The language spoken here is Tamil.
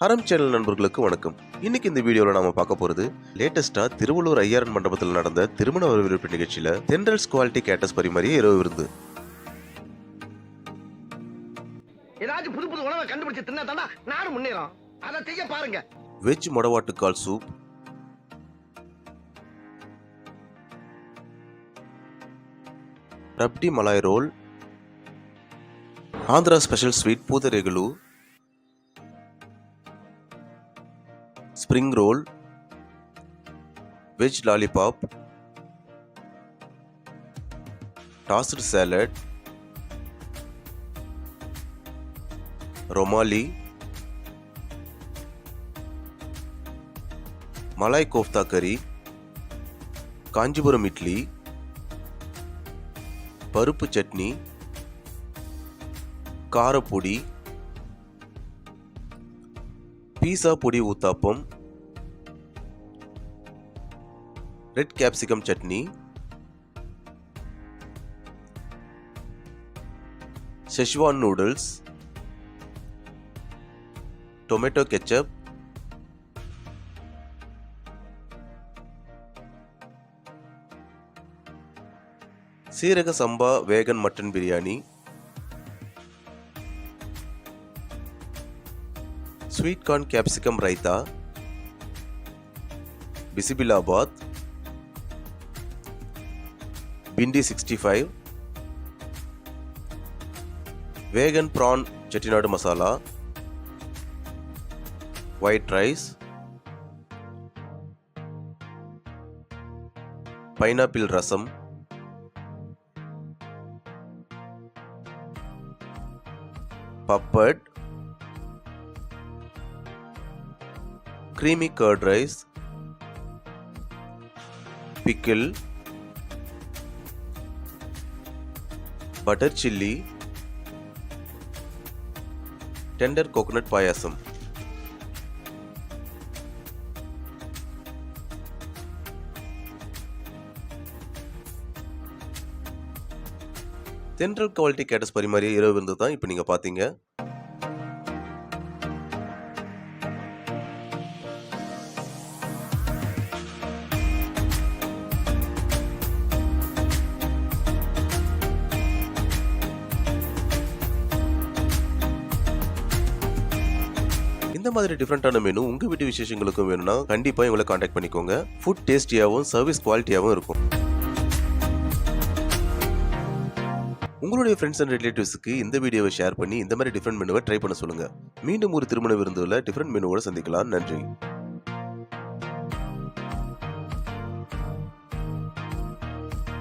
ஹரம் சேனல் நண்பர்களுக்கு வணக்கம். இன்னைக்கு இந்த வீடியோவில் நாம பார்க்க போறது லேட்டஸ்டா திருவள்ளூர் ஐயாரன் மண்டபத்தில் நடந்த திருமண வரவேற்பு நிகழ்ச்சியில தென்றல்ஸ் குவாலிட்டி கேட்டஸ் பரிமாறிய இரவு விருந்து. ஏதாச்சும் புது புது உணவை கண்டுபிடிச்சு தின்னா தாண்டா நாடு முன்னேறும். அதை செய்ய பாருங்க. Veg mudavattukal soup rabdi malai roll Andhra special sweet pootharekulu spring roll veg lollipop tossed salad rumali malai kofta curry Kanchipuram idli பருப்பு chutney காரப்பொடி pizza podi uttapam red capsicum chutney Schezwan noodles tomato ketchup jeeraka samba vegan mutton biryani sweet corn capsicum raita bisibelebath bhindi sixty five vegan prawn Chettinad masala white rice pineapple rasam papad creamy curd rice pickle butter chilli tender coconut payasam Thendral quality caters பரிமாறிய இரவு விருந்து தான் இப்போ நீங்கள் பார்த்தீங்க இந்த மாதிரி டிஃப்ரெண்டான மெனு உங்க வீட்டு விசேஷங்களுக்கும் வேணும்னா கண்டிப்பா எங்களை காண்டாக்ட் பண்ணிக்கோங்க. ஃபுட் டேஸ்டியாகவும் சர்வீஸ் குவாலிட்டியாகவும் இருக்கும். உங்களுடைய ஃப்ரெண்ட்ஸ் அண்ட் ரிலேட்டிவ்ஸ்க்கு இந்த வீடியோவை ஷேர் பண்ணி இந்த மாதிரி டிஃப்ரெண்ட் மெனுவை ட்ரை பண்ண சொல்லுங்க. மீண்டும் ஒரு திருமண விருந்துல டிஃப்ரெண்ட் மெனுவோட சந்திக்கலாம். நன்றி.